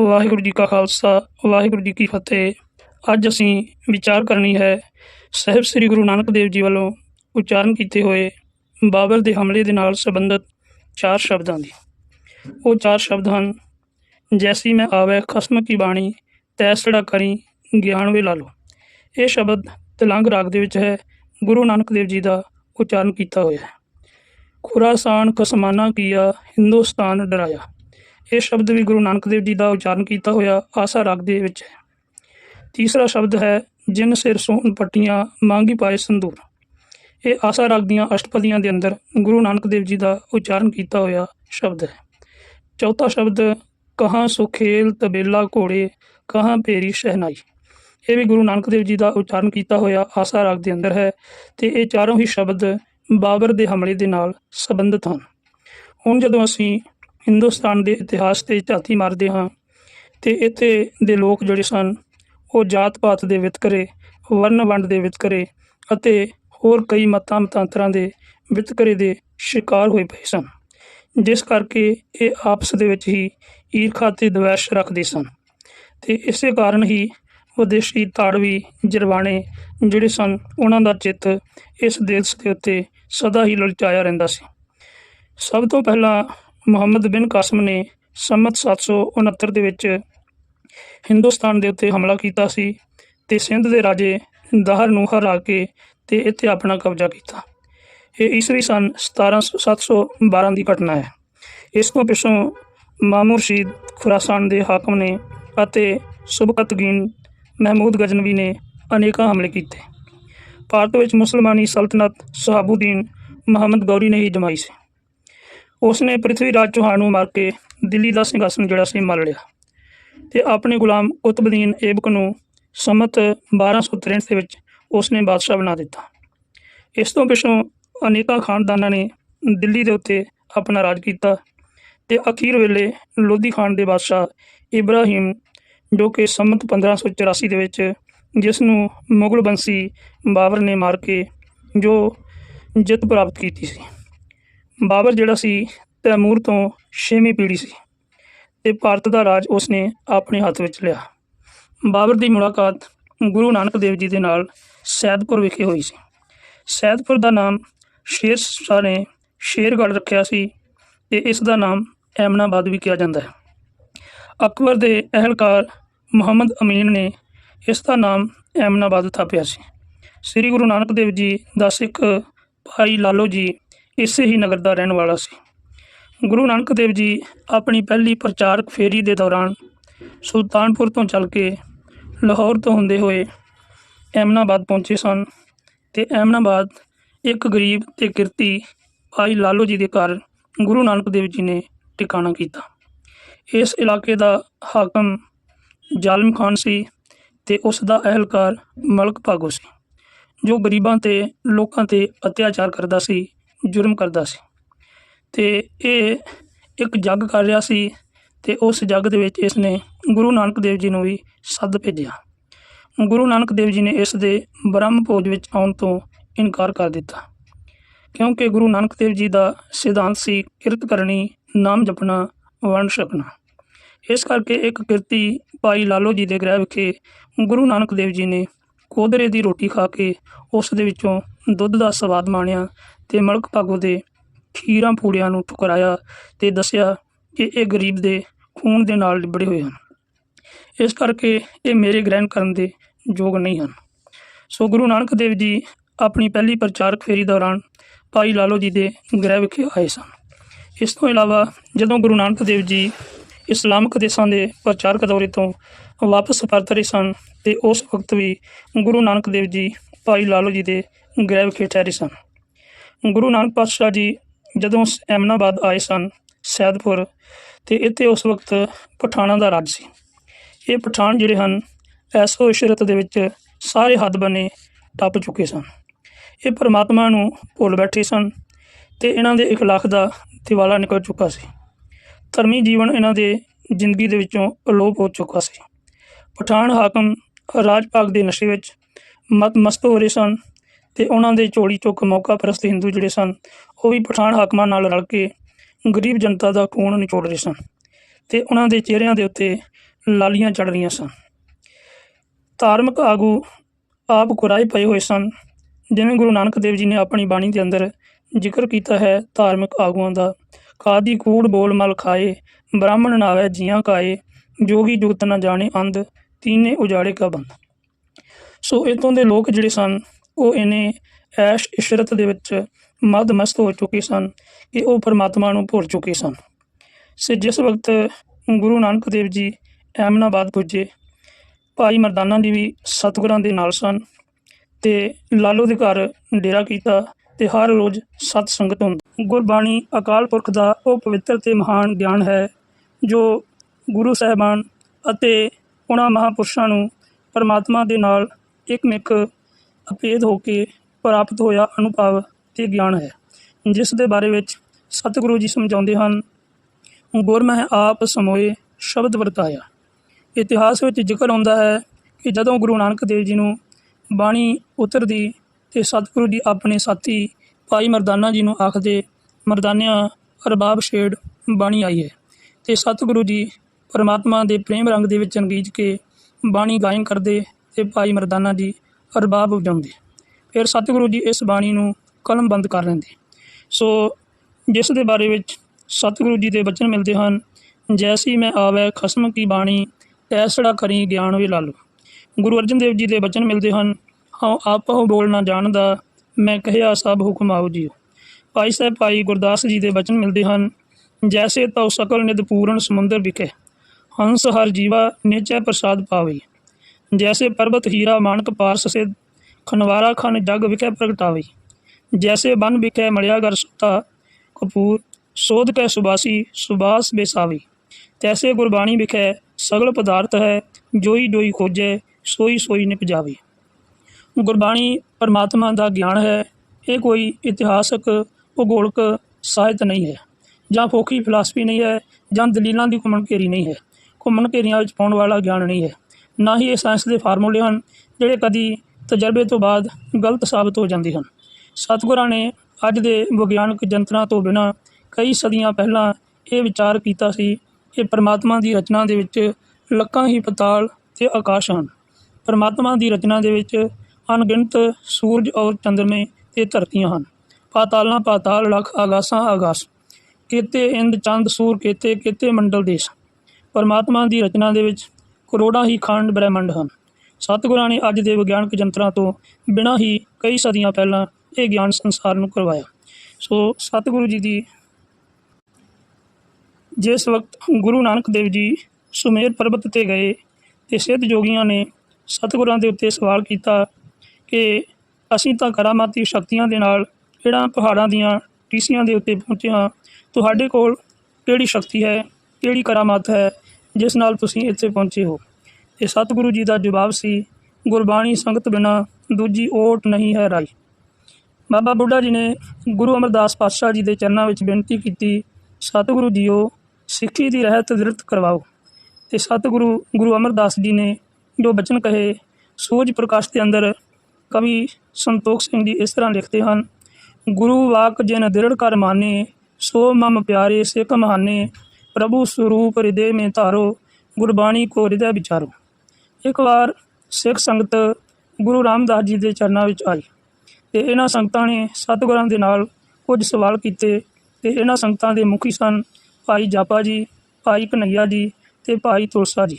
ਵਾਹਿਗੁਰੂ ਜੀ ਕਾ ਖਾਲਸਾ, ਵਾਹਿਗੁਰੂ ਜੀ ਕੀ ਫਤਿਹ। ਅੱਜ ਅਸੀਂ ਵਿਚਾਰ ਕਰਨੀ ਹੈ, ਸਾਹਿਬ ਸ੍ਰੀ ਗੁਰੂ ਨਾਨਕ ਦੇਵ ਜੀ ਵੱਲੋਂ ਉਚਾਰਨ ਕੀਤੇ ਹੋਏ ਬਾਬਰ ਦੇ ਹਮਲੇ ਦੇ ਨਾਲ ਸੰਬੰਧਿਤ ਚਾਰ ਸ਼ਬਦਾਂ ਦੀ। ਉਹ ਚਾਰ ਸ਼ਬਦ ਹਨ, ਜੈਸੀ ਮੈਂ ਆਵੇ ਖਸਮ ਕੀ ਬਾਣੀ ਤੈਸੜਾ ਕਰੀ ਗਿਆਨਵੇ ਲਾ ਲੋ ਇਹ ਸ਼ਬਦ ਤਲੰਗ ਰਾਗ ਦੇ ਵਿੱਚ ਹੈ, ਗੁਰੂ ਨਾਨਕ ਦੇਵ ਜੀ ਦਾ ਉਚਾਰਨ ਕੀਤਾ ਹੋਇਆ ਹੈ। ਖੁਰਾਸਾਨ ਖਸਮਾਨਾ ਕੀਆ, ਹਿੰਦੁਸਤਾਨ ਡਰਾਇਆ। ਇਹ ਸ਼ਬਦ ਵੀ ਗੁਰੂ ਨਾਨਕ ਦੇਵ ਜੀ ਦਾ ਉਚਾਰਨ ਕੀਤਾ ਹੋਇਆ ਆਸਾ ਰਾਗ ਦੇ ਵਿੱਚ ਹੈ। ਤੀਸਰਾ ਸ਼ਬਦ ਹੈ, ਜਿਨ ਸਿਰ ਸੋਹਣ ਪੱਟੀਆਂ ਮੰਗੀ ਪਾਏ ਸੰਦੂਰ ਇਹ ਆਸਾ ਰਾਗ ਦੀਆਂ ਅਸ਼ਟਪਦੀਆਂ ਦੇ ਅੰਦਰ ਗੁਰੂ ਨਾਨਕ ਦੇਵ ਜੀ ਦਾ ਉਚਾਰਨ ਕੀਤਾ ਹੋਇਆ ਸ਼ਬਦ ਹੈ। ਚੌਥਾ ਸ਼ਬਦ, ਕਹਾਂ ਸੁਖੇਲ ਤਬੇਲਾ ਘੋੜੇ, ਕਹਾਂ ਭੇਰੀ ਸ਼ਹਿਨਾਈ। ਇਹ ਵੀ ਗੁਰੂ ਨਾਨਕ ਦੇਵ ਜੀ ਦਾ ਉਚਾਰਨ ਕੀਤਾ ਹੋਇਆ ਆਸਾ ਰਾਗ ਦੇ ਅੰਦਰ ਹੈ ਤੇ ਇਹ ਚਾਰੋਂ ਹੀ ਸ਼ਬਦ ਬਾਬਰ ਦੇ ਹਮਲੇ ਦੇ ਨਾਲ ਸੰਬੰਧਿਤ ਹਨ। ਹੁਣ ਜਦੋਂ ਅਸੀਂ ਹਿੰਦੁਸਤਾਨ ਦੇ ਇਤਿਹਾਸ ਤੇ ਝਾਤੀ ਮਾਰਦੇ ਹਾਂ ਤੇ ਇੱਥੇ ਦੇ ਲੋਕ ਜਿਹੜੇ ਸਨ, ਉਹ ਜਾਤ ਪਾਤ ਦੇ ਵਿਤਕਰੇ ਵਰਨ ਵੰਡ ਦੇ ਵਿਤਕਰੇ ਅਤੇ ਹੋਰ ਕਈ ਮਤਾਂ ਮਤਾਂਤਰਾਂ ਦੇ ਵਿਤਕਰੇ ਦੇ ਸ਼ਿਕਾਰ ਹੋਏ ਪਏ ਸਨ। ਜਿਸ ਕਰਕੇ ਇਹ ਆਪਸ ਦੇ ਵਿੱਚ ਹੀ ਈਰਖਾ ਤੇ ਦਵੈਸ਼ ਰੱਖਦੇ ਸਨ। ਤੇ ਇਸੇ ਕਾਰਨ ਹੀ ਵਿਦੇਸ਼ੀ ਤਾੜਵੀ ਜਰਵਾਣੇ ਜਿਹੜੇ ਸਨ, ਉਹਨਾਂ ਦਾ ਚਿੱਤ ਇਸ ਦੇਸ਼ ਦੇ ਉੱਤੇ ਸਦਾ ਹੀ ਲਲਚਾਇਆ ਰਹਿੰਦਾ ਸੀ। ਸਭ ਤੋਂ ਪਹਿਲਾਂ ਮੁਹੰਮਦ ਬਿਨ ਕਾਸਮ ਨੇ ਸੰਮਤ 769 ਦੇ ਵਿੱਚ ਹਿੰਦੁਸਤਾਨ ਦੇ ਉੱਤੇ ਹਮਲਾ ਕੀਤਾ ਸੀ ਤੇ ਸਿੰਧ ਦੇ ਰਾਜੇ ਦਾਹਰ ਨੂੰ ਹਰਾ ਕੇ ਤੇ ਇੱਥੇ ਆਪਣਾ ਕਬਜ਼ਾ ਕੀਤਾ। ਇਹ ਈਸਵੀ ਸਨ 17712 ਦੀ ਘਟਨਾ ਹੈ। ਇਸ ਤੋਂ ਪਿੱਛੋਂ ਮਾਮੂਰ ਸ਼ੀਦ ਖੁਰਾਸਾਨ ਦੇ ਹਾਕਮ ਨੇ ਅਤੇ ਸੁਬਕਤਗੀਨ ਮਹਿਮੂਦ ਗਜਨਵੀ ਨੇ ਅਨੇਕਾਂ ਹਮਲੇ ਕੀਤੇ। ਭਾਰਤ ਵਿੱਚ ਮੁਸਲਮਾਨੀ ਸਲਤਨਤ ਸਹਾਬੂਦੀਨ ਮੁਹੰਮਦ ਗੌਰੀ ਨੇ ਹੀ ਜਮਾਈ ਸੀ। ਉਸ ਨੇ ਪ੍ਰਿਥਵੀ ਰਾਜ ਚੌਹਾਨ ਨੂੰ ਮਾਰ ਕੇ ਦਿੱਲੀ ਦਾ ਸਿੰਘਾਸਨ ਜਿਹੜਾ ਸੀ ਮੱਲ ਲਿਆ। ਤੇ ਆਪਣੇ ਗੁਲਾਮ ਕੁਤਬਦੀਨ ਏਬਕ ਨੂੰ ਸੰਮਤ 1263 ਦੇ ਵਿੱਚ ਉਸ ਨੇ ਬਾਦਸ਼ਾਹ ਬਣਾ ਦਿੱਤਾ। ਇਸ ਤੋਂ ਪਿੱਛੋਂ ਅਨੇਕਾਂ ਖਾਨਦਾਨਾਂ ਨੇ ਦਿੱਲੀ ਦੇ ਉੱਤੇ ਆਪਣਾ ਰਾਜ ਕੀਤਾ ਤੇ ਅਖੀਰ ਵੇਲੇ ਲੋਧੀ ਖਾਨ ਦੇ ਬਾਦਸ਼ਾਹ ਇਬਰਾਹਿਮ, ਜੋ ਕਿ ਸੰਮਤ 1584 ਦੇ ਵਿੱਚ ਜਿਸ ਨੂੰ ਮੁਗਲ ਬੰਸੀ ਬਾਬਰ ਨੇ ਮਾਰ ਕੇ ਜੋ ਜਿੱਤ ਪ੍ਰਾਪਤ ਕੀਤੀ ਸੀ। ਬਾਬਰ ਜਿਹੜਾ ਸੀ, ਤੈਮੂਰ ਤੋਂ ਛੇਵੀਂ ਪੀੜ੍ਹੀ ਸੀ ਤੇ ਭਾਰਤ ਦਾ ਰਾਜ ਉਸਨੇ ਆਪਣੇ ਹੱਥ ਵਿੱਚ ਲਿਆ। ਬਾਬਰ ਦੀ ਮੁਲਾਕਾਤ ਗੁਰੂ ਨਾਨਕ ਦੇਵ ਜੀ ਦੇ ਨਾਲ ਸੈਦਪੁਰ ਵਿਖੇ ਹੋਈ ਸੀ। ਸੈਦਪੁਰ ਦਾ ਨਾਮ ਸ਼ੇਰ ਸ਼ਾਹ ਨੇ ਸ਼ੇਰਗੜ੍ਹ ਰੱਖਿਆ ਸੀ ਤੇ ਇਸ ਦਾ ਨਾਮ ਐਮਨਾਬਾਦ ਵੀ ਕਿਹਾ ਜਾਂਦਾ ਹੈ। ਅਕਬਰ ਦੇ ਅਹਿਲਕਾਰ ਮੁਹੰਮਦ ਅਮੀਨ ਨੇ ਇਸ ਦਾ ਨਾਮ ਐਮਨਾਬਾਦ ਥਾਪਿਆ ਸੀ। ਸ੍ਰੀ ਗੁਰੂ ਨਾਨਕ ਦੇਵ ਜੀ ਦਾ ਸਿੱਖ ਭਾਈ ਲਾਲੋ ਜੀ ਇਸੇ ਹੀ ਨਗਰ ਦਾ ਰਹਿਣ ਵਾਲਾ ਸੀ। ਗੁਰੂ ਨਾਨਕ ਦੇਵ ਜੀ ਆਪਣੀ ਪਹਿਲੀ ਪ੍ਰਚਾਰਕ ਫੇਰੀ ਦੇ ਦੌਰਾਨ ਸੁਲਤਾਨਪੁਰ ਤੋਂ ਚੱਲ ਕੇ ਲਾਹੌਰ ਤੋਂ ਹੁੰਦੇ ਹੋਏ ਐਮਨਾਬਾਦ ਪਹੁੰਚੇ ਸਨ ਤੇ ਐਮਨਾਬਾਦ ਇੱਕ ਗਰੀਬ ਤੇ ਕਿਰਤੀ ਭਾਈ ਲਾਲੋ ਜੀ ਦੇ ਘਰ ਗੁਰੂ ਨਾਨਕ ਦੇਵ ਜੀ ਨੇ ਟਿਕਾਣਾ ਕੀਤਾ। ਇਸ ਇਲਾਕੇ ਦਾ ਹਾਕਮ ਜ਼ਾਲਮ ਖਾਨ ਸੀ ਤੇ ਉਸ ਦਾ ਅਹਿਲਕਾਰ ਮਲਕ ਭਾਗੋ ਸੀ, ਜੋ ਗਰੀਬਾਂ ਤੇ ਲੋਕਾਂ ਤੇ ਅਤਿਆਚਾਰ ਕਰਦਾ ਸੀ ਜੁਰਮ ਕਰਦਾ ਸੀ। ਤੇ ਇਹ ਇੱਕ ਜੱਗ ਕਰ ਰਿਹਾ ਸੀ ਤੇ ਉਸ ਜੱਗ ਦੇ ਵਿੱਚ ਇਸ ਨੇ ਗੁਰੂ ਨਾਨਕ ਦੇਵ ਜੀ ਨੂੰ ਵੀ ਸੱਦ ਭੇਜਿਆ। ਗੁਰੂ ਨਾਨਕ ਦੇਵ ਜੀ ਨੇ ਇਸ ਦੇ ਬ੍ਰਹਮ ਭੋਜ ਵਿੱਚ ਆਉਣ ਤੋਂ ਇਨਕਾਰ ਕਰ ਦਿੱਤਾ। ਕਿਉਂਕਿ ਗੁਰੂ ਨਾਨਕ ਦੇਵ ਜੀ ਦਾ ਸਿਧਾਂਤ ਸੀ, ਕਿਰਤ ਕਰਨੀ, ਨਾਮ ਜਪਣਾ, ਵੰਡ ਛਕਣਾ। ਇਸ ਕਰਕੇ ਇੱਕ ਕਿਰਤੀ ਭਾਈ ਲਾਲੋ ਜੀ ਦੇ ਗ੍ਰਹਿ ਵਿਖੇ ਗੁਰੂ ਨਾਨਕ ਦੇਵ ਜੀ ਨੇ ਕੋਦਰੇ ਦੀ ਰੋਟੀ ਖਾ ਕੇ ਉਸ ਦੇ ਵਿੱਚੋਂ ਦੁੱਧ ਦਾ ਸਵਾਦ ਮਾਣਿਆ ਤੇ ਮਲਕ ਭਾਗੋ ਦੇ ਖੀਰਾਂ ਪੂੜਿਆਂ ਨੂੰ ਠੁਕਰਾਇਆ ਤੇ ਦੱਸਿਆ ਕਿ ਇਹ ਗਰੀਬ ਦੇ ਖੂਨ ਦੇ ਨਾਲ ਲਿਬੜੇ ਹੋਏ ਹਨ। ਇਸ ਕਰਕੇ ਇਹ ਮੇਰੇ ਗ੍ਰਹਿਣ ਕਰਨ ਦੇ ਯੋਗ ਨਹੀਂ ਹਨ। ਸੋ ਗੁਰੂ ਨਾਨਕ ਦੇਵ ਜੀ ਆਪਣੀ ਪਹਿਲੀ ਪ੍ਰਚਾਰਕ ਫੇਰੀ ਦੌਰਾਨ ਭਾਈ ਲਾਲੋ ਜੀ ਦੇ ਗ੍ਰਹਿ ਵਿਖੇ ਆਏ ਸਨ। ਇਸ ਤੋਂ ਇਲਾਵਾ ਜਦੋਂ ਗੁਰੂ ਨਾਨਕ ਦੇਵ ਜੀ ਇਸਲਾਮਿਕ ਦੇਸ਼ਾਂ ਦੇ ਪ੍ਰਚਾਰਕ ਦੌਰੇ ਤੋਂ ਵਾਪਸ ਪਰਤ ਰਹੇ ਸਨ ਤੇ ਉਸ ਵਕਤ ਵੀ ਗੁਰੂ ਨਾਨਕ ਦੇਵ ਜੀ ਭਾਈ ਲਾਲੋ ਜੀ ਦੇ ਗ੍ਰਹਿ ਵਿਖੇ ਠਹਿਰੇ ਸਨ। ਗੁਰੂ ਨਾਨਕ ਪਾਤਸ਼ਾਹ ਜੀ ਜਦੋਂ ਐਮਨਾਬਾਦ ਆਏ ਸਨ ਸੈਦਪੁਰ ਤੇ ਇੱਥੇ ਉਸ ਵਕਤ ਪਠਾਣਾ ਦਾ ਰਾਜ ਸੀ। ਇਹ ਪਠਾਨ ਜਿਹੜੇ ਹਨ, ਐਸੋ ਇਸ਼ਰਤ ਦੇ ਵਿੱਚ ਸਾਰੇ ਹੱਦ ਬਨੇ ਟੱਪ ਚੁੱਕੇ ਸਨ। ਇਹ ਪਰਮਾਤਮਾ ਨੂੰ ਭੁੱਲ ਬੈਠੇ ਸਨ ਤੇ ਇਹਨਾਂ ਦੇ ਇਖਲਾਕ ਦਾ ਦਿਵਾਲਾ ਨਿਕਲ ਚੁੱਕਾ ਸੀ। ਧਰਮੀ ਜੀਵਨ ਇਹਨਾਂ ਦੇ ਜ਼ਿੰਦਗੀ ਦੇ ਵਿੱਚੋਂ ਅਲੋਪ ਹੋ ਚੁੱਕਾ ਸੀ। ਪਠਾਨ ਹਾਕਮ ਰਾਜ ਭਾਗ ਦੇ ਨਸ਼ੇ ਵਿੱਚ ਮਤ ਮਸਤ ਹੋ ਰਹੇ ਸਨ ਤੇ ਉਹਨਾਂ ਦੇ ਝੋਲੀ ਚੁੱਕ ਮੌਕਾ ਪ੍ਰਸਤ ਹਿੰਦੂ ਜਿਹੜੇ ਸਨ, ਉਹ ਵੀ ਪਠਾਨ ਹਾਕਮਾਂ ਨਾਲ ਰਲ ਕੇ ਗਰੀਬ ਜਨਤਾ ਦਾ ਖੂਨ ਨਿਚੋੜ ਰਹੇ ਸਨ ਤੇ ਉਹਨਾਂ ਦੇ ਚਿਹਰਿਆਂ ਦੇ ਉੱਤੇ ਲਾਲੀਆਂ ਚੜ ਰਹੀਆਂ ਸਨ। ਧਾਰਮਿਕ ਆਗੂ ਆਪ ਕੁਰਾਏ ਪਏ ਹੋਏ ਸਨ, ਜਿਵੇਂ ਗੁਰੂ ਨਾਨਕ ਦੇਵ ਜੀ ਨੇ ਆਪਣੀ ਬਾਣੀ ਦੇ ਅੰਦਰ ਜ਼ਿਕਰ ਕੀਤਾ ਹੈ, ਧਾਰਮਿਕ ਆਗੂਆਂ ਦਾ ਕਾਦੀ ਕੂੜ ਬੋਲ ਮਲ ਖਾਏ, ਬ੍ਰਾਹਮਣ ਨਾਵੇ ਜੀਆਂ ਕਾਏ, ਜੋਗੀ ਜੁਗਤ ਨਾ ਜਾਣੇ ਅੰਧ, ਤੀਨੇ ਉਜਾੜੇ ਕਾ ਬੰਦ। ਸੋ ਇਤੋਂ ਦੇ ਲੋਕ ਜਿਹੜੇ ਸਨ ਉਹ ਇਹਨੇ ਐਸ਼ ਇਸ਼ਰਤ ਦੇ ਵਿੱਚ ਮਦ ਮਸਤ ਹੋ ਚੁੱਕੇ ਸਨ ਕਿ ਉਹ ਪਰਮਾਤਮਾ ਨੂੰ ਭੁੱਲ ਚੁੱਕੇ ਸਨ। ਸੇ ਜਿਸ ਵਕਤ ਗੁਰੂ ਨਾਨਕ ਦੇਵ ਜੀ ਅਹਿਮਨਾਬਾਦ ਪੁੱਜੇ, ਭਾਈ ਮਰਦਾਨਾ ਜੀ ਵੀ ਸਤਿਗੁਰਾਂ ਦੇ ਨਾਲ ਸਨ ਤੇ ਲਾਲੋ ਦੇ ਘਰ ਡੇਰਾ ਕੀਤਾ ਤੇ ਹਰ ਰੋਜ਼ ਸਤ ਸੰਗਤ ਹੁੰਦੀ ਗੁਰਬਾਣੀ ਅਕਾਲ ਪੁਰਖ ਦਾ ਉਹ ਪਵਿੱਤਰ ਤੇ ਮਹਾਨ ਗਿਆਨ ਹੈ, ਜੋ ਗੁਰੂ ਸਾਹਿਬਾਨ ਅਤੇ ਉਹਨਾਂ ਮਹਾਪੁਰਸ਼ਾਂ ਨੂੰ ਪਰਮਾਤਮਾ ਦੇ ਨਾਲ ਇੱਕ ਇੱਕਮਿਕ ਅਪੇਧ ਹੋ ਕੇ ਪ੍ਰਾਪਤ ਹੋਇਆ ਅਨੁਭਵ ਤੇ ਗਿਆਨ ਹੈ। ਜਿਸ ਦੇ ਬਾਰੇ ਵਿੱਚ ਸਤਿਗੁਰੂ ਜੀ ਸਮਝਾਉਂਦੇ ਹਨ, ਗੁਰ ਆਪ ਸਮੋਏ ਸ਼ਬਦ ਵਰਤਾਇਆ। ਇਤਿਹਾਸ ਵਿੱਚ ਜ਼ਿਕਰ ਆਉਂਦਾ ਹੈ ਕਿ ਜਦੋਂ ਗੁਰੂ ਨਾਨਕ ਦੇਵ ਜੀ ਨੂੰ ਬਾਣੀ ਉਤਰਦੀ ਤੇ ਸਤਿਗੁਰੂ ਜੀ ਆਪਣੇ ਸਾਥੀ ਭਾਈ ਮਰਦਾਨਾ ਜੀ ਨੂੰ ਆਖਦੇ, ਮਰਦਾਨਿਆਂ, ਅਰਬਾਬ ਸ਼ੇਡ ਬਾਣੀ ਆਈ ਹੈ। ਤੇ ਸਤਿਗੁਰੂ ਜੀ ਪਰਮਾਤਮਾ ਦੇ ਪ੍ਰੇਮ ਰੰਗ ਦੇ ਵਿੱਚ ਰੰਗੀਜ ਕੇ ਬਾਣੀ ਗਾਇਨ ਕਰਦੇ ਤੇ ਭਾਈ ਮਰਦਾਨਾ ਜੀ ਅਰਬਾਬ ਉਪਜਾਉਂਦੇ ਫਿਰ ਸਤਿਗੁਰੂ ਜੀ ਇਸ ਬਾਣੀ ਨੂੰ ਕਲਮ ਬੰਦ ਕਰ ਲੈਂਦੇ। ਸੋ ਜਿਸ ਦੇ ਬਾਰੇ ਵਿੱਚ ਸਤਿਗੁਰੂ ਜੀ ਦੇ ਬਚਨ ਮਿਲਦੇ ਹਨ, ਜੈਸੀ ਮੈਂ ਆਵੈ ਖਸਮ ਕੀ ਬਾਣੀ ਐਸੜਾ ਕਰੀ ਗਿਆਨ ਵੀ ਲਾਲੋ। ਗੁਰੂ ਅਰਜਨ ਦੇਵ ਜੀ ਦੇ ਬਚਨ ਮਿਲਦੇ ਹਨ, ਹਉ ਆਪਹੁ ਬੋਲ ਨਾ ਜਾਣਦਾ, ਮੈਂ ਕਹਿਆ ਸਭ ਹੁਕਮ ਆਓ ਜੀਓ। ਭਾਈ ਸਾਹਿਬ, ਭਾਈ ਗੁਰਦਾਸ ਜੀ ਦੇ ਬਚਨ ਮਿਲਦੇ ਹਨ, ਜੈਸੇ ਤਉ ਸਕਲ ਨਿਦ ਪੂਰਨ ਸਮੁੰਦਰ ਵਿਖੇ, ਹੰਸ ਹਰ ਜੀਵਾ ਨਿਚੈ ਪ੍ਰਸਾਦ ਪਾਵੇ। ਜੈਸੇ ਪਰਬਤ, ਹੀਰਾ ਮਾਨਕ ਪਾਰਸ ਸੇ ਖਨਵਾਰਾ ਖਨ ਜਗ ਵਿਖੇ ਪ੍ਰਗਟਾਵੇ। ਜੈਸੇ ਬਨ ਵਿਖੇ ਮਲਿਆ ਗਰ ਸੁਤਾ, ਕਪੂਰ, ਸੋਧ ਕੈ ਸੁਬਾਸੀ ਸੁਬਾਸ ਬੇਸਾਵੀ। ਤੈਸੇ ਗੁਰਬਾਣੀ ਵਿਖੇ ਸਗਲ ਪਦਾਰਥ ਹੈ, ਜੋਈ ਜੋਈ ਖੋਜੈ, ਸੋਈ ਸੋਈ ਨਿਪਜਾਵੇ ਗੁਰਬਾਣੀ ਪਰਮਾਤਮਾ ਦਾ ਗਿਆਨ ਹੈ, ਇਹ ਕੋਈ ਇਤਿਹਾਸਕ, ਭੂਗੋਲਿਕ ਸਾਹਿਤ ਨਹੀਂ ਹੈ, ਜਾਂ ਫੋਕੀ ਫਿਲਾਸਫੀ ਨਹੀਂ ਹੈ, ਜਾਂ ਦਲੀਲਾਂ ਦੀ ਘੁੰਮਣ ਘੇਰੀ ਨਹੀਂ ਹੈ। ਘੁੰਮਣ ਘੇਰੀਆਂ ਵਿੱਚ ਪਾਉਣ ਵਾਲਾ ਗਿਆਨ ਨਹੀਂ ਹੈ। ਨਾ ਹੀ ਇਹ ਸਾਇੰਸ ਦੇ ਫਾਰਮੂਲੇ ਹਨ, ਜਿਹੜੇ ਕਦੀ ਤਜਰਬੇ ਤੋਂ ਬਾਅਦ ਗਲਤ ਸਾਬਤ ਹੋ ਜਾਂਦੇ ਹਨ। ਸਤਿਗੁਰਾਂ ਨੇ ਅੱਜ ਦੇ ਵਿਗਿਆਨਕ ਯੰਤਰਾਂ ਤੋਂ ਬਿਨਾਂ ਕਈ ਸਦੀਆਂ ਪਹਿਲਾਂ ਇਹ ਵਿਚਾਰ ਕੀਤਾ ਸੀ ਕਿ ਪਰਮਾਤਮਾ ਦੀ ਰਚਨਾ ਦੇ ਵਿੱਚ ਲੱਖਾਂ ਹੀ ਪਤਾਲ ਤੇ ਆਕਾਸ਼ ਹਨ। ਪਰਮਾਤਮਾ ਦੀ ਰਚਨਾ ਦੇ ਵਿੱਚ ਅਣਗਿਣਤ ਸੂਰਜ ਔਰ ਚੰਦਰਮੇ ਤੇ ਧਰਤੀਆਂ ਹਨ। ਪਾਤਾਲਾਂ ਪਾਤਾਲ, ਲੱਖ ਆਗਾਸਾਂ ਆਗਾਸ। ਕਿਤੇ ਇੰਦ ਚੰਦ, ਸੂਰ ਕਿਤੇ ਕਿਤੇ ਮੰਡਲ ਦੇਸ਼। ਪਰਮਾਤਮਾ ਦੀ ਰਚਨਾ ਦੇ ਵਿੱਚ ਕਰੋੜਾਂ ਹੀ ਖੰਡ ਬ੍ਰਹਿਮੰਡ ਹਨ। ਸਤਿਗੁਰਾਂ ਨੇ ਅੱਜ ਦੇ ਵਿਗਿਆਨਕ ਯੰਤਰਾਂ ਤੋਂ ਬਿਨਾਂ ਹੀ ਕਈ ਸਦੀਆਂ ਪਹਿਲਾਂ ਇਹ ਗਿਆਨ ਸੰਸਾਰ ਨੂੰ ਕਰਵਾਇਆ। ਸੋ ਸਤਿਗੁਰੂ ਜੀ ਦੀ ਜਿਸ ਵਕਤ ਗੁਰੂ ਨਾਨਕ ਦੇਵ ਜੀ ਸੁਮੇਰ ਪਰਬਤ ਤੇ ਗਏ ਤੇ ਸਿੱਧ ਜੋਗੀਆਂ ਨੇ ਸਤਿਗੁਰਾਂ ਦੇ ਉੱਤੇ ਸਵਾਲ ਕੀਤਾ ਕਿ ਅਸੀਂ ਤਾਂ ਕਰਾਮਾਤੀ ਸ਼ਕਤੀਆਂ ਦੇ ਨਾਲ ਜਿਹੜਾ ਪਹਾੜਾਂ ਦੀਆਂ ਟੀਸੀਆਂ ਦੇ ਉੱਤੇ ਪਹੁੰਚੇ ਹਾਂ? ਤੁਹਾਡੇ ਕੋਲ ਕਿਹੜੀ ਸ਼ਕਤੀ ਹੈ? ਕਿਹੜੀ ਕਰਾਮਾਤ ਹੈ? ਜਿਸ ਨਾਲ ਤੁਸੀਂ ਇੱਥੇ ਪਹੁੰਚੇ ਹੋ। ਤੇ ਸਤਿਗੁਰੂ ਜੀ ਦਾ ਜਵਾਬ ਸੀ, ਗੁਰਬਾਣੀ ਸੰਗਤ ਬਿਨਾ ਦੂਜੀ ਓਟ ਨਹੀਂ ਹੈ ਰਾਈ ਬਾਬਾ ਬੁੱਢਾ ਜੀ ਨੇ ਗੁਰੂ ਅਮਰਦਾਸ ਪਾਤਸ਼ਾਹ ਜੀ ਦੇ ਚਰਨਾਂ ਵਿੱਚ ਬੇਨਤੀ ਕੀਤੀ, ਸਤਿਗੁਰੂ ਜੀਓ, ਸਿੱਖੀ ਦੀ ਰਹਿਤ ਦਿਰਤ ਕਰਵਾਓ। ਤੇ ਸਤਿਗੁਰੂ, ਗੁਰੂ ਅਮਰਦਾਸ ਜੀ ਨੇ ਜੋ ਬਚਨ ਕਹੇ ਸੂਰਜ ਪ੍ਰਕਾਸ਼ ਦੇ ਅੰਦਰ ਕਵੀ ਸੰਤੋਖ ਸਿੰਘ ਜੀ ਇਸ ਤਰ੍ਹਾਂ ਲਿਖਦੇ ਹਨ, ਗੁਰੂ ਵਾਕ ਜਿਨ ਦਿਰੜ ਕਰ ਮਾਨੇ, ਸੋ ਮਮ ਪਿਆਰੇ ਸਿੱਖ ਮਹਾਨੇ ਪ੍ਰਭੂ ਸਰੂਪ ਹਿਰਦੇ ਮੇ ਧਾਰੋ, ਗੁਰਬਾਣੀ ਕੋ ਹਿਰਦੈ ਵਿਚਾਰੋ। ਇੱਕ ਵਾਰ ਸਿੱਖ ਸੰਗਤ ਗੁਰੂ ਰਾਮਦਾਸ ਜੀ ਦੇ ਚਰਨਾਂ ਵਿੱਚ ਆਈ ਤੇ ਇਹਨਾਂ ਸੰਗਤਾਂ ਨੇ ਸਤਿਗੁਰਾਂ ਦੇ ਨਾਲ ਕੁਝ ਸਵਾਲ ਕੀਤੇ ਤੇ ਇਹਨਾਂ ਸੰਗਤਾਂ ਦੇ ਮੁਖੀ ਸਨ ਭਾਈ ਜਾਪਾ ਜੀ, ਭਾਈ ਕਨਈਆ ਜੀ ਤੇ ਭਾਈ ਤੁਲਸਾ ਜੀ।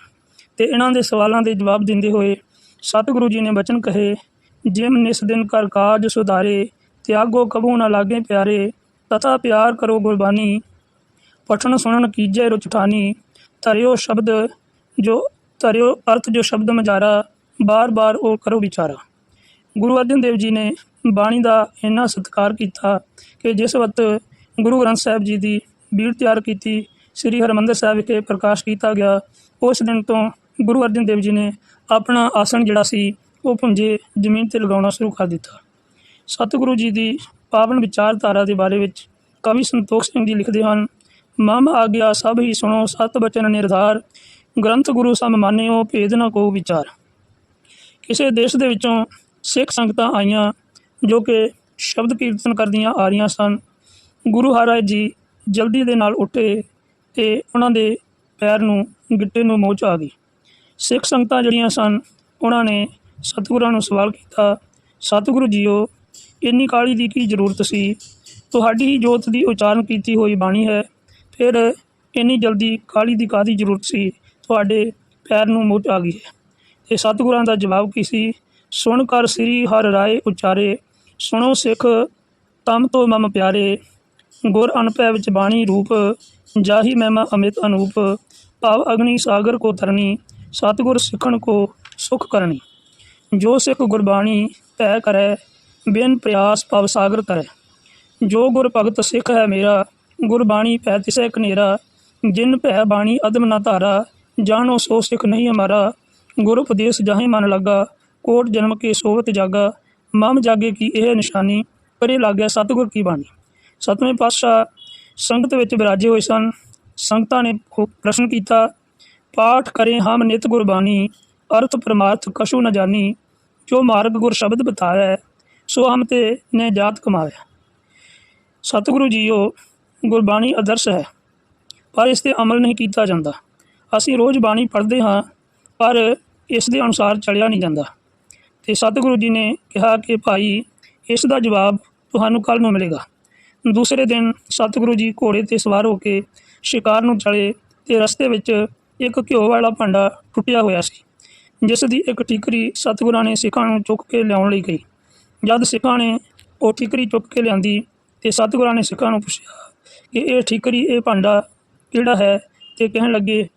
ਤੇ ਇਹਨਾਂ ਦੇ ਸਵਾਲਾਂ ਦੇ ਜਵਾਬ ਦਿੰਦੇ ਹੋਏ ਸਤਿਗੁਰੂ ਜੀ ਨੇ ਬਚਨ ਕਹੇ, ਜਿਮ ਨਿਸ ਦਿਨ ਕਰ ਕਾਜ ਸੁਧਾਰੇ, ਤਿਆਗੋ ਕਬੂ ਨਾ ਲਾਗੇ ਪਿਆਰੇ, ਤਥਾ ਪਿਆਰ ਕਰੋ ਗੁਰਬਾਣੀ ਪਠਨ ਸੁਣਨ ਕੀਜੈ ਰੁਚ ਠਾਨੀ ਧਰਿਓ ਸ਼ਬਦ ਜੋ, ਧਰਿਓ ਅਰਥ ਜੋ ਸ਼ਬਦ ਮਜਾਰਾ ਬਾਰ ਬਾਰ ਉਹ ਕਰੋ ਵਿਚਾਰਾ। ਗੁਰੂ ਅਰਜਨ ਦੇਵ ਜੀ ਨੇ ਬਾਣੀ ਦਾ ਇੰਨਾ ਸਤਿਕਾਰ ਕੀਤਾ ਕਿ ਜਿਸ ਵਕਤ ਗੁਰੂ ਗ੍ਰੰਥ ਸਾਹਿਬ ਜੀ ਦੀ ਬੀੜ ਤਿਆਰ ਕੀਤੀ, ਸ੍ਰੀ ਹਰਿਮੰਦਰ ਸਾਹਿਬ ਵਿਖੇ ਪ੍ਰਕਾਸ਼ ਕੀਤਾ ਗਿਆ, ਉਸ ਦਿਨ ਤੋਂ ਗੁਰੂ ਅਰਜਨ ਦੇਵ ਜੀ ਨੇ ਆਪਣਾ ਆਸਣ ਜਿਹੜਾ ਸੀ, ਉਹ ਪੁੰਜੇ ਜ਼ਮੀਨ ਤੇ ਲਗਾਉਣਾ ਸ਼ੁਰੂ ਕਰ ਦਿੱਤਾ। ਸਤਿਗੁਰੂ ਜੀ ਦੀ ਪਾਵਨ ਵਿਚਾਰਧਾਰਾ ਦੇ ਬਾਰੇ ਵਿੱਚ ਕਵੀ ਸੰਤੋਖ ਸਿੰਘ ਜੀ ਲਿਖਦੇ ਹਨ ਮਮ ਆਗਿਆ ਸਭ ਹੀ ਸੁਣੋ, ਸਤ ਬਚਨ ਨਿਰਧਾਰ। ਗ੍ਰੰਥ ਗੁਰੂ ਸਮ ਮਾਨਿਓ, ਭੇਦ ਨਾ ਕੋ ਵਿਚਾਰ। ਕਿਸੇ ਦੇਸ਼ ਦੇ ਵਿੱਚੋਂ ਸਿੱਖ ਸੰਗਤਾਂ ਆਈਆਂ, ਜੋ ਕਿ ਸ਼ਬਦ ਕੀਰਤਨ ਕਰਦੀਆਂ ਆ ਰਹੀਆਂ ਸਨ। ਗੁਰੂ ਹਰਿ ਜੀ ਜਲਦੀ ਦੇ ਨਾਲ ਉੱਠੇ ਤੇ ਉਹਨਾਂ ਦੇ ਪੈਰ ਨੂੰ, ਗਿੱਟੇ ਨੂੰ ਮੋਚ ਆ ਗਈ। ਸਿੱਖ ਸੰਗਤਾਂ ਜਿਹੜੀਆਂ ਸਨ, ਉਹਨਾਂ ਨੇ ਸਤਿਗੁਰਾਂ ਨੂੰ ਸਵਾਲ ਕੀਤਾ, ਸਤਿਗੁਰੂ ਜੀਓ, ਇੰਨੀ ਕਾਹਲੀ ਦੀ ਕੀ ਜ਼ਰੂਰਤ ਸੀ? ਤੁਹਾਡੀ ਹੀ ਜੋਤ ਦੀ ਉਚਾਰਨ ਕੀਤੀ ਹੋਈ ਬਾਣੀ ਹੈ। ਫਿਰ ਇੰਨੀ ਜਲਦੀ ਕਾਹਲੀ ਦੀ ਕਾਹਦੀ ਜ਼ਰੂਰਤ ਸੀ? ਤੁਹਾਡੇ ਪੈਰ ਨੂੰ ਮੋਟ ਆ ਗਈ ਹੈ। ਤੇ ਸਤਿਗੁਰਾਂ ਦਾ ਜਵਾਬ ਕੀ ਸੀ? ਸੁਣ ਕਰ ਸ੍ਰੀ ਹਰਿ ਰਾਏ ਉਚਾਰੇ, ਸੁਣੋ ਸਿੱਖ ਤਮ ਤੋਂ ਮਮ ਪਿਆਰੇ। ਗੁਰ ਅਨਪੈ ਵਿੱਚ ਬਾਣੀ ਰੂਪ, ਜਾਹੀ ਮਹਿਮਾ ਅਮਿਤ ਅਨੂਪ। ਭਾਵ ਅਗਨੀ ਸਾਗਰ ਕੋ ਤਰਨੀ ਸਤਿਗੁਰ ਸਿੱਖਣ ਕੋ ਸੁਖ ਕਰਨੀ ਜੋ ਸਿੱਖ ਗੁਰਬਾਣੀ ਭੈ ਕਰੈ, ਬਿਨ ਪ੍ਰਯਾਸ ਭਵ ਸਾਗਰ ਕਰੈ ਜੋ ਗੁਰ ਭਗਤ ਸਿੱਖ ਹੈ ਮੇਰਾ ਗੁਰਬਾਣੀ ਭੈ ਤਿਸੈ ਕਨੇਰਾ ਜਿਨ ਭੈ ਬਾਣੀ ਅਦਮ ਨਾ ਧਾਰਾ, ਜਾਣੋ ਸੋ ਸਿੱਖ ਨਹੀਂ ਹਮਾਰਾ ਗੁਰ ਉਪਦੇਸ਼ ਜਾਹੇ ਮਨ ਲੱਗਾ, ਕੋਟ ਜਨਮ ਕੇ ਸੋਵਤ ਜਾਗਾ। ਮਮ ਜਾਗੇ ਕੀ ਇਹ ਨਿਸ਼ਾਨੀ, ਪਰੇ ਲੱਗਿਆ ਸਤਿਗੁਰ ਕੀ ਬਾਣੀ। ਸਤਵੇਂ ਪਾਤਸ਼ਾਹ ਸੰਗਤ ਵਿੱਚ ਬਿਰਾਜੇ ਹੋਏ ਸਨ। ਸੰਗਤਾਂ ਨੇ ਪ੍ਰਸ਼ਨ ਕੀਤਾ, ਪਾਠ ਕਰੇ ਹਮ ਨਿਤ ਗੁਰਬਾਣੀ, ਅਰਥ ਪਰਮਾਰਥ ਕਸ਼ੂ ਨ ਜਾਣੀ ਜੋ ਮਾਰਗ ਗੁਰ ਸ਼ਬਦ ਬਤਾਇਆ, ਸੋ ਹਮ ਤੇ ਨੇ ਜਾਤ ਕਮਾਇਆ। ਸਤਿਗੁਰੂ ਜੀਓ ਗੁਰਬਾਣੀ ਆਦਰਸ਼ ਹੈ, ਪਰ ਇਸ ਤੇ ਅਮਲ ਨਹੀਂ ਕੀਤਾ ਜਾਂਦਾ। ਅਸੀਂ ਰੋਜ਼ ਬਾਣੀ ਪੜ੍ਹਦੇ ਹਾਂ, ਪਰ ਇਸ ਦੇ ਅਨੁਸਾਰ ਚੱਲਿਆ ਨਹੀਂ ਜਾਂਦਾ। ਤੇ ਸਤਿਗੁਰੂ ਜੀ ਨੇ ਕਿਹਾ ਕਿ, ਭਾਈ, ਇਸ ਦਾ ਜਵਾਬ ਤੁਹਾਨੂੰ ਕੱਲ ਨੂੰ ਮਿਲੇਗਾ। ਦੂਸਰੇ ਦਿਨ ਸਤਿਗੁਰੂ ਜੀ ਘੋੜੇ ਤੇ ਸਵਾਰ ਹੋ ਕੇ ਸ਼ਿਕਾਰ ਨੂੰ ਚਲੇ ਤੇ ਰਸਤੇ ਵਿੱਚ ਇੱਕ ਘਿਓ ਵਾਲਾ ਭਾਂਡਾ ਟੁੱਟਿਆ ਹੋਇਆ ਸੀ, ਜਿਸ ਦੀ ਇੱਕ ਠੀਕਰੀ ਸਤਿਗੁਰਾਂ ਨੇ ਸਿੱਖਾਂ ਨੂੰ ਚੁੱਕ ਕੇ ਲਿਆਉਣ ਲਈ ਗਈ। ਜਦ ਸਿੱਖਾਂ ਨੇ ਉਹ ਠੀਕਰੀ ਚੁੱਕ ਕੇ ਲਿਆਂਦੀ ਤੇ ਸਤਿਗੁਰਾਂ ਨੇ ਸਿੱਖਾਂ ਨੂੰ ਪੁੱਛਿਆ ਕਿ ਇਹ ਠੀਕਰੀ ਇਹ ਭਾਂਡਾ ਕਿਹੜਾ ਹੈ? ਤੇ ਕਹਿਣ ਲੱਗੇ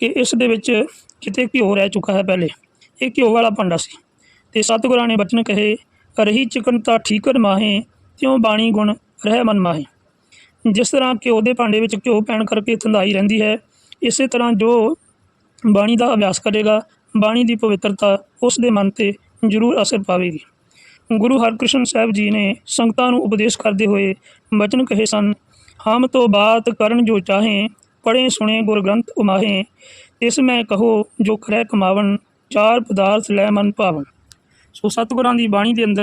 ਕਿ ਇਸ ਦੇ ਵਿੱਚ ਕਿਤੇ ਘਿਓ ਰਹਿ ਚੁੱਕਾ ਹੈ ਪਹਿਲੇ। ਇਹ ਘਿਓ ਵਾਲਾ ਭਾਂਡਾ ਸੀ। ਤੇ ਸਤਿਗੁਰਾਂ ਨੇ ਬਚਨ ਕਹੇ ਰਹੀ ਚਿਕਨ ਤਾਂ ਠੀਕਰ ਮਾਹੇ, ਤਿਉ ਬਾਣੀ ਗੁਣ ਰਹਿ ਮਨ ਮਾਹੇ। ਜਿਸ ਤਰ੍ਹਾਂ ਘਿਓ ਦੇ ਭਾਂਡੇ ਵਿੱਚ ਘਿਓ ਪੈਣ ਕਰਕੇ ਧੰਦਾਈ ਰਹਿੰਦੀ ਹੈ, ਇਸੇ ਤਰ੍ਹਾਂ ਜੋ ਬਾਣੀ ਦਾ ਅਭਿਆਸ ਕਰੇਗਾ, ਬਾਣੀ ਦੀ ਪਵਿੱਤਰਤਾ ਉਸ ਦੇ ਮਨ ਤੇ ਜ਼ਰੂਰ ਅਸਰ ਪਾਵੇਗੀ। ਗੁਰੂ ਹਰਕ੍ਰਿਸ਼ਨ ਸਾਹਿਬ ਜੀ ਨੇ ਸੰਗਤਾਂ ਨੂੰ ਉਪਦੇਸ਼ ਕਰਦੇ ਹੋਏ ਬਚਨ ਕਹੇ ਸਨ ਹਮ ਤੋਂ ਬਾਤ ਕਰਨ ਜੋ ਚਾਹੇ, ਪੜ੍ਹੇ ਸੁਣੇ ਗੁਰ ਗ੍ਰੰਥ ਉਮਾਹੇ। ਇਸ ਮੈਂ ਕਹੋ, ਜੋ ਕਰੈ ਕਮਾਵਣ, ਚਾਰ ਪਦਾਰਥ ਲੈ ਮਨ ਭਾਵਨ ਸੋ ਸਤਿਗੁਰਾਂ ਦੀ ਬਾਣੀ ਦੇ ਅੰਦਰ